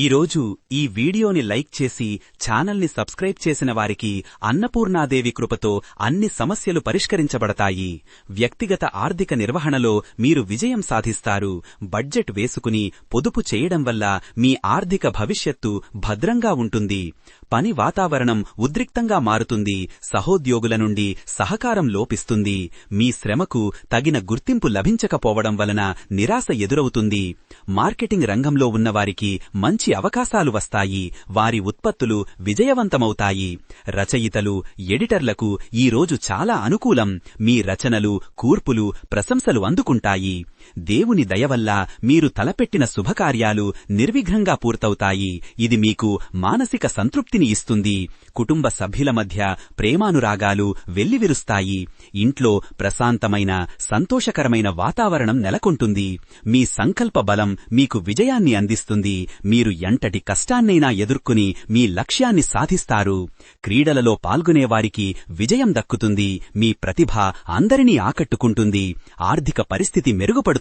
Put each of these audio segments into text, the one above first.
ఈ రోజు ఈ వీడియోని లైక్ చేసి ఛానల్ని సబ్స్క్రైబ్ చేసిన వారికి అన్నపూర్ణాదేవి కృపతో అన్ని సమస్యలు పరిష్కరించబడతాయి. వ్యక్తిగత ఆర్థిక నిర్వహణలో మీరు విజయం సాధిస్తారు. బడ్జెట్ వేసుకుని పొదుపు చేయడం వల్ల మీ ఆర్థిక భవిష్యత్తు భద్రంగా ఉంటుంది. పని వాతావరణం ఉద్రిక్తంగా మారుతుంది. సహోద్యోగుల నుండి సహకారం లోపిస్తుంది. మీ శ్రమకు తగిన గుర్తింపు లభించకపోవడం వలన నిరాశ ఎదురవుతుంది. మార్కెటింగ్ రంగంలో ఉన్నవారికి మంచి మంచి అవకాశాలు వస్తాయి. వారి ఉత్పత్తులు విజయవంతమవుతాయి. రచయితలు ఎడిటర్లకు ఈరోజు చాలా అనుకూలం. మీ రచనలు కూర్పులు ప్రశంసలు అందుకుంటాయి. దేవుని దయవల్ల మీరు తలపెట్టిన శుభకార్యాలు నిర్విఘ్నంగా పూర్తవుతాయి. ఇది మీకు మానసిక సంతృప్తిని ఇస్తుంది. కుటుంబ సభ్యుల మధ్య ప్రేమానురాగాలు వెల్లివిరుస్తాయి. ఇంట్లో ప్రశాంతమైన సంతోషకరమైన వాతావరణం నెలకొంటుంది. మీ సంకల్ప బలం మీకు విజయాన్ని అందిస్తుంది. మీరు ఎంటటి కష్టాన్నైనా ఎదుర్కొని మీ లక్ష్యాన్ని సాధిస్తారు. క్రీడలలో పాల్గొనేవారికి విజయం దక్కుతుంది. మీ ప్రతిభ అందరినీ ఆకట్టుకుంటుంది. ఆర్థిక పరిస్థితి మెరుగుపడుతుంది.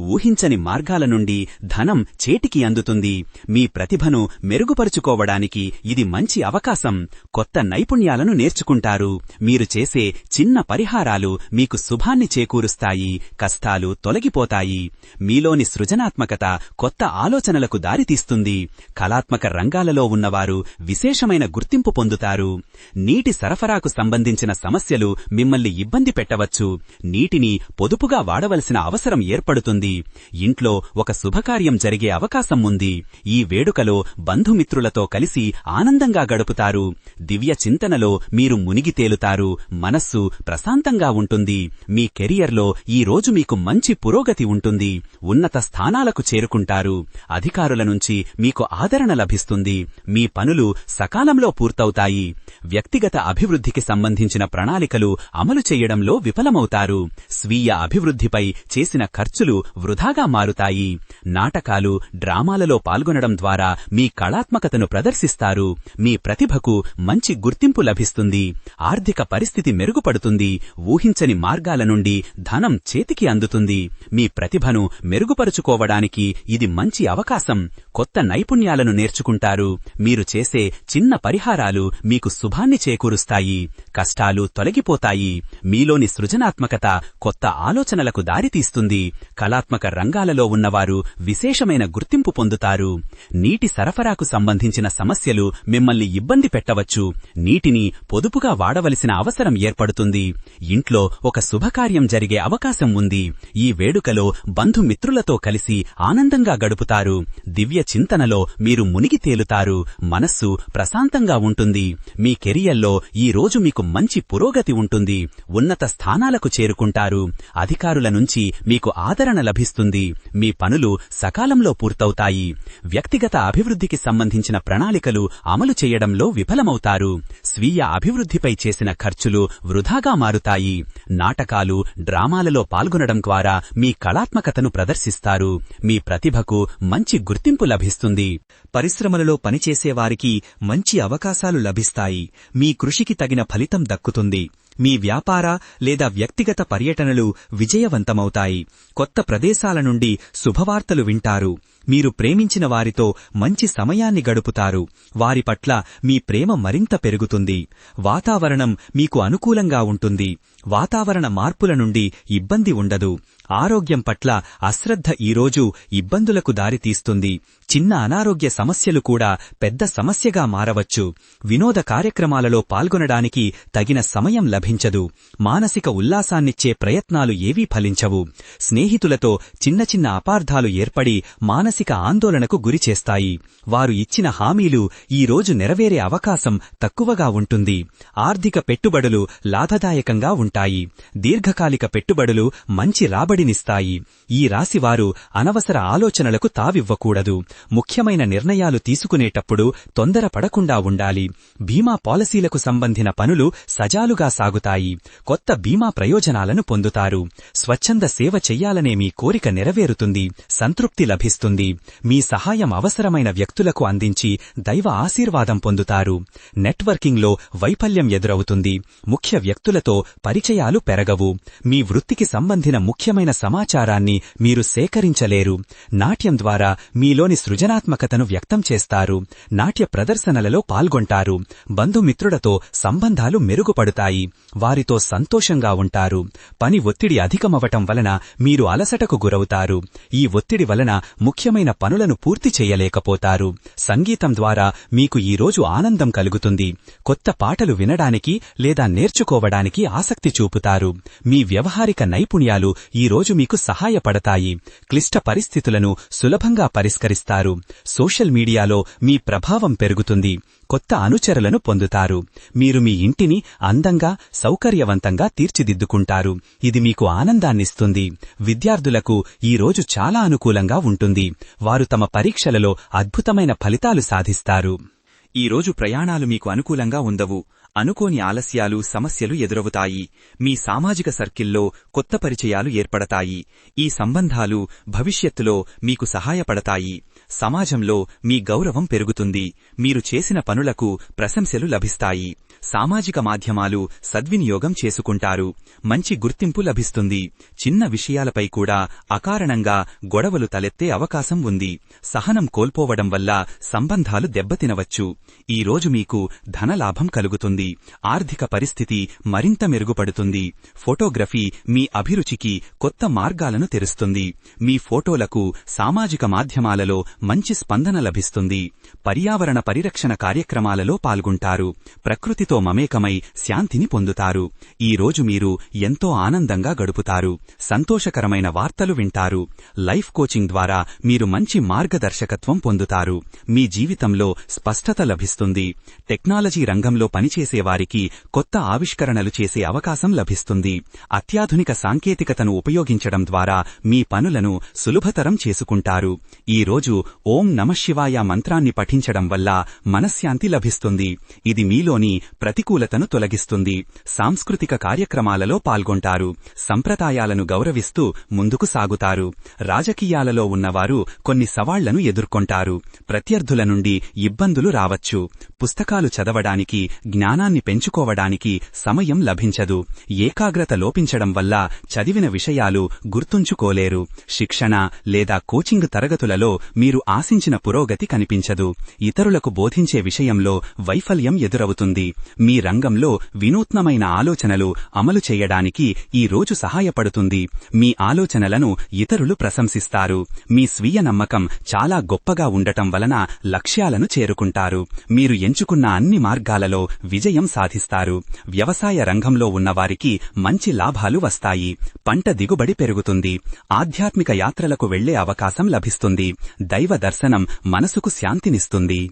ఊహించని మార్గాల నుండి ధనం చేటికి అందుతుంది. మీ ప్రతిభను మెరుగుపరుచుకోవడానికి ఇది మంచి అవకాశం. కొత్త నైపుణ్యాలను నేర్చుకుంటారు. మీరు చేసే చిన్న పరిహారాలు మీకు శుభాన్ని చేకూరుస్తాయి. కష్టాలు తొలగిపోతాయి. మీలోని సృజనాత్మకత కొత్త ఆలోచనలకు దారితీస్తుంది. కళాత్మక రంగాలలో ఉన్నవారు విశేషమైన గుర్తింపు పొందుతారు. నీటి సరఫరాకు సంబంధించిన సమస్యలు మిమ్మల్ని ఇబ్బంది పెట్టవచ్చు. నీటిని పొదుపుగా వాడవలసిన అవసరం ఏర్పడుతుంది. ఇంట్లో ఒక శుభకార్యం జరిగే అవకాశం ఉంది. ఈ వేడుకలో బంధుమిత్రులతో కలిసి ఆనందంగా గడుపుతారు. దివ్య చింతనలో మీరు మునిగి తేలుతారు. మనస్సు ప్రశాంతంగా ఉంటుంది. మీ కెరియర్లో ఈ రోజు మీకు మంచి పురోగతి ఉంటుంది. ఉన్నత స్థానాలకు చేరుకుంటారు. అధికారుల నుంచి మీకు ఆదరణ లభిస్తుంది. మీ పనులు సకాలంలో పూర్తవుతాయి. వ్యక్తిగత అభివృద్ధికి సంబంధించిన ప్రణాళికలు అమలు చేయడంలో విఫలమవుతారు. స్వీయ అభివృద్ధిపై చేసిన ఖర్చులు వృధాగా మారుతాయి. నాటకాలు డ్రామాలలో పాల్గొనడం ద్వారా మీ కళాత్మకతను ప్రదర్శిస్తారు. మీ ప్రతిభకు మంచి గుర్తింపు లభిస్తుంది. ఆర్థిక పరిస్థితి మెరుగుపడుతుంది. ఊహించని మార్గాల నుండి ధనం చేతికి అందుతుంది. మీ ప్రతిభను మెరుగుపరుచుకోవడానికి ఇది మంచి అవకాశం. కొత్త నైపుణ్యాలను నేర్చుకుంటారు. మీరు చేసే చిన్న పరిహారాలు మీకు శుభాన్ని చేకూరుస్తాయి. కష్టాలు తొలగిపోతాయి. మీలోని సృజనాత్మకత కొత్త ఆలోచనలకు దారితీస్తుంది. కళాత్మక రంగాలలో ఉన్నవారు విశేషమైన గుర్తింపు పొందుతారు. నీటి సరఫరాకు సంబంధించిన సమస్యలు మిమ్మల్ని ఇబ్బంది పెట్టవచ్చు. నీటిని పొదుపుగా వాడవలసిన అవసరం ఏర్పడుతుంది. ఇంట్లో ఒక శుభకార్యం జరిగే అవకాశం ఉంది. ఈ వేడుకలో బంధుమిత్రులతో కలిసి ఆనందంగా గడుపుతారు. దివ్య చింతనలో మీరు మునిగి తేలుతారు. మనస్సు ప్రశాంతంగా ఉంటుంది. మీ కెరియర్లో ఈ రోజు మీకు మంచి పురోగతి ఉంటుంది. ఉన్నత స్థానాలకు చేరుకుంటారు. అధికారుల నుంచి మీకు ఆదరణ లభిస్తుంది. మీ పనులు సకాలంలో పూర్తవుతాయి. వ్యక్తిగత అభివృద్ధికి సంబంధించిన ప్రణాళికలు అమలు చేయడంలో విఫలమవుతారు. స్వీయ అభివృద్ధిపై చేసిన ఖర్చులు వృధాగా మారుతాయి. నాటకాలు డ్రామాలలో పాల్గొనడం ద్వారా మీ కళాత్మకతను ప్రదర్శిస్తారు. మీ ప్రతిభకు మంచి గుర్తింపు లభిస్తుంది. పరిశ్రమలలో పనిచేసేవారికి మంచి అవకాశాలు లభిస్తాయి. మీ కృషికి తగిన ఫలితం దక్కుతుంది. మీ వ్యాపార లేదా వ్యక్తిగత పర్యటనలు విజయవంతమవుతాయి. కొత్త ప్రదేశాల నుండి శుభవార్తలు వింటారు. మీరు ప్రేమించిన వారితో మంచి సమయాన్ని గడుపుతారు. వారి పట్ల మీ ప్రేమ మరింత పెరుగుతుంది. వాతావరణం మీకు అనుకూలంగా ఉంటుంది. వాతావరణ మార్పుల నుండి ఇబ్బంది ఉండదు. ఆరోగ్యం పట్ల అశ్రద్ధ ఈరోజు ఇబ్బందులకు దారితీస్తుంది. చిన్న అనారోగ్య సమస్యలు కూడా పెద్ద సమస్యగా మారవచ్చు. వినోద కార్యక్రమాలలో పాల్గొనడానికి తగిన సమయం లభించదు. మానసిక ఉల్లాసాన్నిచ్చే ప్రయత్నాలు ఏవీ ఫలించవు. స్నేహితులతో చిన్న చిన్న అపార్థాలు ఏర్పడి మానసిక మానసిక ఆందోళనకు గురిచేస్తాయి వారు ఇచ్చిన హామీలు ఈ రోజు నెరవేరే అవకాశం తక్కువగా ఉంటుంది. ఆర్థిక పెట్టుబడులు లాభదాయకంగా ఉంటాయి. దీర్ఘకాలిక పెట్టుబడులు మంచి రాబడినిస్తాయి. ఈ రాశివారు అనవసర ఆలోచనలకు తావివ్వకూడదు. ముఖ్యమైన నిర్ణయాలు తీసుకునేటప్పుడు తొందరపడకుండా ఉండాలి. బీమా పాలసీలకు సంబంధిన పనులు సజాలుగా సాగుతాయి. కొత్త బీమా ప్రయోజనాలను పొందుతారు. స్వచ్ఛంద సేవ చెయ్యాలనే మీ కోరిక నెరవేరుతుంది. సంతృప్తి లభిస్తుంది. మీ సహాయం అవసరమైన వ్యక్తులకు అందించి దైవ ఆశీర్వాదం పొందుతారు. నెట్వర్కింగ్లో వైఫల్యం ఎదురవుతుంది. ముఖ్య వ్యక్తులతో పరిచయాలు పెరగవు. మీ వృత్తికి సంబంధిన ముఖ్యమైన సమాచారాన్ని మీరు సేకరించలేరు. నాట్యం ద్వారా మీలోని సృజనాత్మకతను వ్యక్తం చేస్తారు. నాట్య ప్రదర్శనలలో పాల్గొంటారు. బంధుమిత్రులతో సంబంధాలు మెరుగుపడతాయి. వారితో సంతోషంగా ఉంటారు. పని ఒత్తిడి అధికమవటం వలన మీరు అలసటకు గురవుతారు. ఈ ఒత్తిడి వలన ముఖ్యమైన పనులను పూర్తి చేయలేకపోతారు. సంగీతం ద్వారా మీకు ఈ రోజు ఆనందం కలుగుతుంది. కొత్త పాటలు వినడానికి లేదా నేర్చుకోవడానికి ఆసక్తి చూపుతారు. మీ వ్యవహారిక నైపుణ్యాలు ఈ రోజు మీకు సహాయపడతాయి. క్లిష్ట పరిస్థితులను సులభంగా పరిష్కరిస్తారు. సోషల్ మీడియాలో మీ ప్రభావం పెరుగుతుంది. కొత్త అనుచరులను పొందుతారు. మీరు మీ ఇంటిని అందంగా సౌకర్యవంతంగా తీర్చిదిద్దుకుంటారు. ఇది మీకు ఆనందాన్నిస్తుంది. విద్యార్థులకు ఈ రోజు చాలా అనుకూలంగా ఉంటుంది. వారు తమ పరీక్షలలో అద్భుతమైన ఫలితాలు సాధిస్తారు. ఈ రోజు ప్రయాణాలు మీకు అనుకూలంగా ఉండవు. అనుకోని ఆలస్యాలు సమస్యలు ఎదురవుతాయి. మీ సామాజిక సర్కిల్లో కొత్త పరిచయాలు ఏర్పడతాయి. ఈ సంబంధాలు భవిష్యత్తులో మీకు సహాయపడతాయి. సమాజంలో మీ గౌరవం పెరుగుతుంది. మీరు చేసిన పనులకు ప్రశంసలు లభిస్తాయి. సామాజిక మాధ్యమాలు సద్వినియోగం చేసుకుంటారు. మంచి గుర్తింపు లభిస్తుంది. చిన్న విషయాలపై కూడా అకారణంగా గొడవలు తలెత్తే అవకాశం ఉంది. సహనం కోల్పోవడం వల్ల సంబంధాలు దెబ్బతినవచ్చు. ఈ రోజు మీకు ధనలాభం కలుగుతుంది. ఆర్థిక పరిస్థితి మరింత మెరుగుపడుతుంది. ఫోటోగ్రఫీ మీ అభిరుచికి కొత్త మార్గాలను తెరుస్తుంది. మీ ఫోటోలకు సామాజిక మాధ్యమాలలో మంచి స్పందన లభిస్తుంది. పర్యావరణ పరిరక్షణ కార్యక్రమాలలో పాల్గొంటారు. ప్రకృతితో మమేకమై శాంతిని పొందుతారు. ఈ రోజు మీరు ఎంతో ఆనందంగా గడుపుతారు. సంతోషకరమైన వార్తలు వింటారు. లైఫ్ కోచింగ్ ద్వారా మీరు మంచి మార్గదర్శకత్వం పొందుతారు. మీ జీవితంలో స్పష్టత లభిస్తుంది. టెక్నాలజీ రంగంలో పనిచేసేవారికి కొత్త ఆవిష్కరణలు చేసే అవకాశం లభిస్తుంది. అత్యాధునిక సాంకేతికతను ఉపయోగించడం ద్వారా మీ పనులను సులభతరం చేసుకుంటారు. ఈ రోజు ఓం నమశివాయ మంత్రాన్ని పఠించడం వల్ల మనశ్శాంతి లభిస్తుంది. ఇది మీలోని ప్రతికూలతను తొలగిస్తుంది. సాంస్కృతిక కార్యక్రమాలలో పాల్గొంటారు. సంప్రదాయాలను గౌరవిస్తూ ముందుకు సాగుతారు. రాజకీయాలలో ఉన్నవారు కొన్ని సవాళ్ళను ఎదుర్కొంటారు. ప్రత్యర్థుల నుండి ఇబ్బందులు రావచ్చు. పుస్తకాలు చదవడానికి జ్ఞానాన్ని పెంచుకోవడానికి సమయం లభించదు. ఏకాగ్రత లోపించడం వల్ల చదివిన విషయాలు గుర్తుంచుకోలేరు. శిక్షణ లేదా కోచింగ్ తరగతులలో మీరు ఆశించిన పురోగతి కనిపించదు. ఇతరులకు బోధించే విషయంలో వైఫల్యం ఎదురవుతుంది. మీ రంగంలో వినూత్నమైన ఆలోచనలు అమలు చేయడానికి ఈ రోజు సహాయపడుతుంది. మీ ఆలోచనలను ఇతరులు ప్రశంసిస్తారు. మీ స్వీయ నమ్మకం చాలా గొప్పగా ఉండటం వలన లక్ష్యాలను చేరుకుంటారు. మీరు ఎంచుకున్న అన్ని మార్గాలలో విజయం సాధిస్తారు. వ్యవసాయ రంగంలో ఉన్నవారికి మంచి లాభాలు వస్తాయి. పంట దిగుబడి పెరుగుతుంది. ఆధ్యాత్మిక యాత్రలకు వెళ్ళే అవకాశం లభిస్తుంది. దైవ దర్శనం మనసుకు శాంతినిస్తుంది.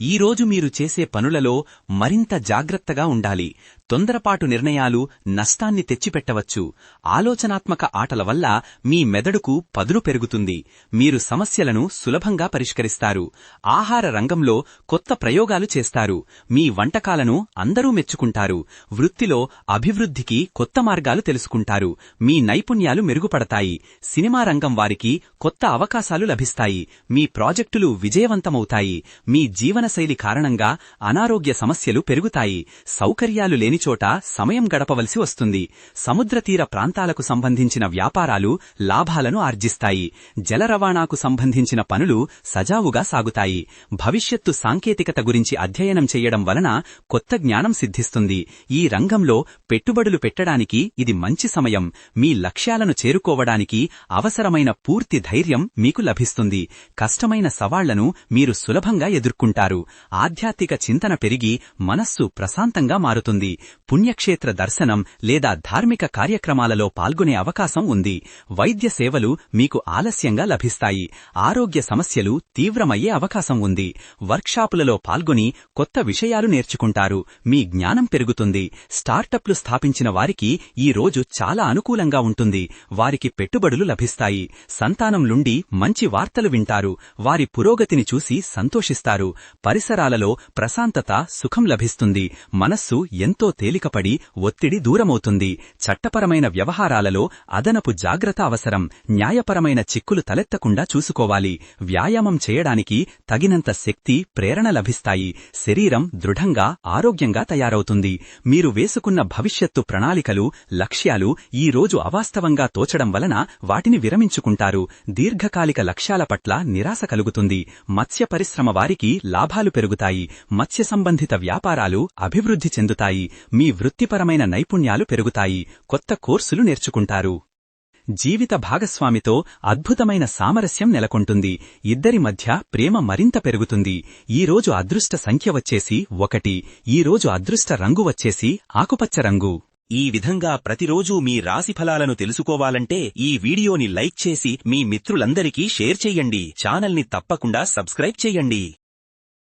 ఈ రోజు మీరు చేసే పనులలో మరింత జాగ్రత్తగా ఉండాలి. తొందరపాటు నిర్ణయాలు నష్టాన్ని తెచ్చిపెట్టవచ్చు. ఆలోచనాత్మక ఆటల వల్ల మీ మెదడుకు పదును పెరుగుతుంది. మీరు సమస్యలను సులభంగా పరిష్కరిస్తారు. ఆహార రంగంలో కొత్త ప్రయోగాలు చేస్తారు. మీ వంటకాలను అందరూ మెచ్చుకుంటారు. వృత్తిలో అభివృద్ధికి కొత్త మార్గాలు తెలుసుకుంటారు. మీ నైపుణ్యాలు మెరుగుపడతాయి. సినిమా రంగం వారికి కొత్త అవకాశాలు లభిస్తాయి. మీ ప్రాజెక్టులు విజయవంతమవుతాయి. మీ జీవనశైలి కారణంగా అనారోగ్య సమస్యలు పెరుగుతాయి. సౌకర్యాలు లేని చోట సమయం గడపవలసి వస్తుంది. సముద్రతీర ప్రాంతాలకు సంబంధించిన వ్యాపారాలు లాభాలను ఆర్జిస్తాయి. జల రవాణాకు సంబంధించిన పనులు సజావుగా సాగుతాయి. భవిష్యత్తు సాంకేతికత గురించి అధ్యయనం చేయడం వలన కొత్త జ్ఞానం సిద్ధిస్తుంది. ఈ రంగంలో పెట్టుబడులు పెట్టడానికి ఇది మంచి సమయం. మీ లక్ష్యాలను చేరుకోవడానికి అవసరమైన పూర్తి ధైర్యం మీకు లభిస్తుంది. కష్టమైన సవాళ్ళను మీరు సులభంగా ఎదుర్కొంటారు. ఆధ్యాత్మిక చింతన పెరిగి మనస్సు ప్రశాంతంగా మారుతుంది. పుణ్యక్షేత్ర దర్శనం లేదా ధార్మిక కార్యక్రమాలలో పాల్గొనే అవకాశం ఉంది. వైద్య సేవలు మీకు ఆలస్యంగా లభిస్తాయి. ఆరోగ్య సమస్యలు తీవ్రమయ్యే అవకాశం ఉంది. వర్క్షాపులలో పాల్గొని కొత్త విషయాలు నేర్చుకుంటారు. మీ జ్ఞానం పెరుగుతుంది. స్టార్టప్లు స్థాపించిన వారికి ఈ రోజు చాలా అనుకూలంగా ఉంటుంది. వారికి పెట్టుబడులు లభిస్తాయి. సంతానం నుండి మంచి వార్తలు వింటారు. వారి పురోగతిని చూసి సంతోషిస్తారు. పరిసరాలలో ప్రశాంతత సుఖం లభిస్తుంది. మనస్సు ఎంతో తేలికపడి ఒత్తిడి దూరమవుతుంది. చట్టపరమైన వ్యవహారాలలో అదనపు జాగ్రత్త అవసరం. న్యాయపరమైన చిక్కులు తలెత్తకుండా చూసుకోవాలి. వ్యాయామం చేయడానికి తగినంత శక్తి ప్రేరణ లభిస్తాయి. శరీరం దృఢంగా ఆరోగ్యంగా తయారవుతుంది. మీరు వేసుకున్న భవిష్యత్తు ప్రణాళికలు లక్ష్యాలు ఈ రోజు అవాస్తవంగా తోచడం వలన వాటిని విరమించుకుంటారు. దీర్ఘకాలిక లక్ష్యాల పట్ల నిరాశ కలుగుతుంది. మత్స్య పరిశ్రమ వారికి లాభాలు పెరుగుతాయి. మత్స్య సంబంధిత వ్యాపారాలు అభివృద్ధి చెందుతాయి. మీ వృత్తిపరమైన నైపుణ్యాలు పెరుగుతాయి. కొత్త కోర్సులు నేర్చుకుంటారు. జీవిత భాగస్వామితో అద్భుతమైన సామరస్యం నెలకొంటుంది. ఇద్దరి మధ్య ప్రేమ మరింత పెరుగుతుంది. ఈరోజు అదృష్ట సంఖ్య వచ్చేసి ఒకటి. ఈరోజు అదృష్ట రంగు వచ్చేసి ఆకుపచ్చ రంగు. ఈ విధంగా ప్రతిరోజూ మీ రాశి ఫలాలను తెలుసుకోవాలంటే ఈ వీడియోని లైక్ చేసి మీ మిత్రులందరికీ షేర్ చెయ్యండి ఛానల్ని తప్పకుండా సబ్స్క్రైబ్ చెయ్యండి